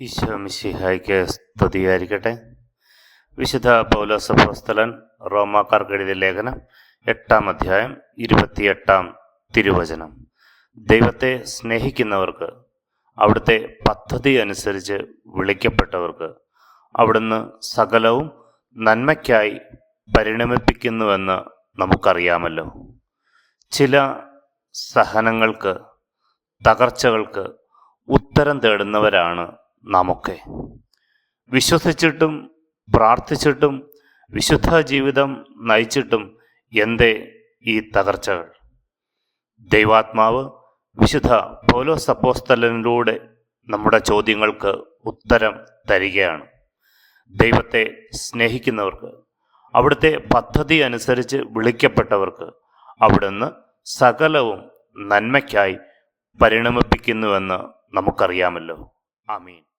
ഈശോ മിശിഹായ്ക്ക് സ്തുതിയായിരിക്കട്ടെ. വിശുദ്ധ പൗലോസഭോസ്തലൻ റോമാക്കാർക്കെഴുതിയ ലേഖനം എട്ടാം അധ്യായം ഇരുപത്തിയെട്ടാം തിരുവചനം. ദൈവത്തെ സ്നേഹിക്കുന്നവർക്ക് അവിടുത്തെ പദ്ധതി അനുസരിച്ച് വിളിക്കപ്പെട്ടവർക്ക് അവിടുന്ന് സകലവും നന്മയ്ക്കായി പരിണമിപ്പിക്കുന്നുവെന്ന് നമുക്കറിയാമല്ലോ. ചില സഹനങ്ങൾക്ക് തകർച്ചകൾക്ക് ഉത്തരം തേടുന്നവരാണ് നാമൊക്കെ. വിശ്വസിച്ചിട്ടും പ്രാർത്ഥിച്ചിട്ടും വിശുദ്ധ ജീവിതം നയിച്ചിട്ടും എന്തേ ഈ തകർച്ചകൾ? ദൈവാത്മാവ് വിശുദ്ധ പൗലോസ് അപ്പോസ്തലനിലൂടെ നമ്മുടെ ചോദ്യങ്ങൾക്ക് ഉത്തരം തരികയാണ്. ദൈവത്തെ സ്നേഹിക്കുന്നവർക്ക് അവിടുത്തെ പദ്ധതി അനുസരിച്ച് വിളിക്കപ്പെട്ടവർക്ക് അവിടുന്ന് സകലവും നന്മയ്ക്കായി പരിണമിപ്പിക്കുന്നുവെന്ന് നമുക്കറിയാമല്ലോ. ആമീൻ.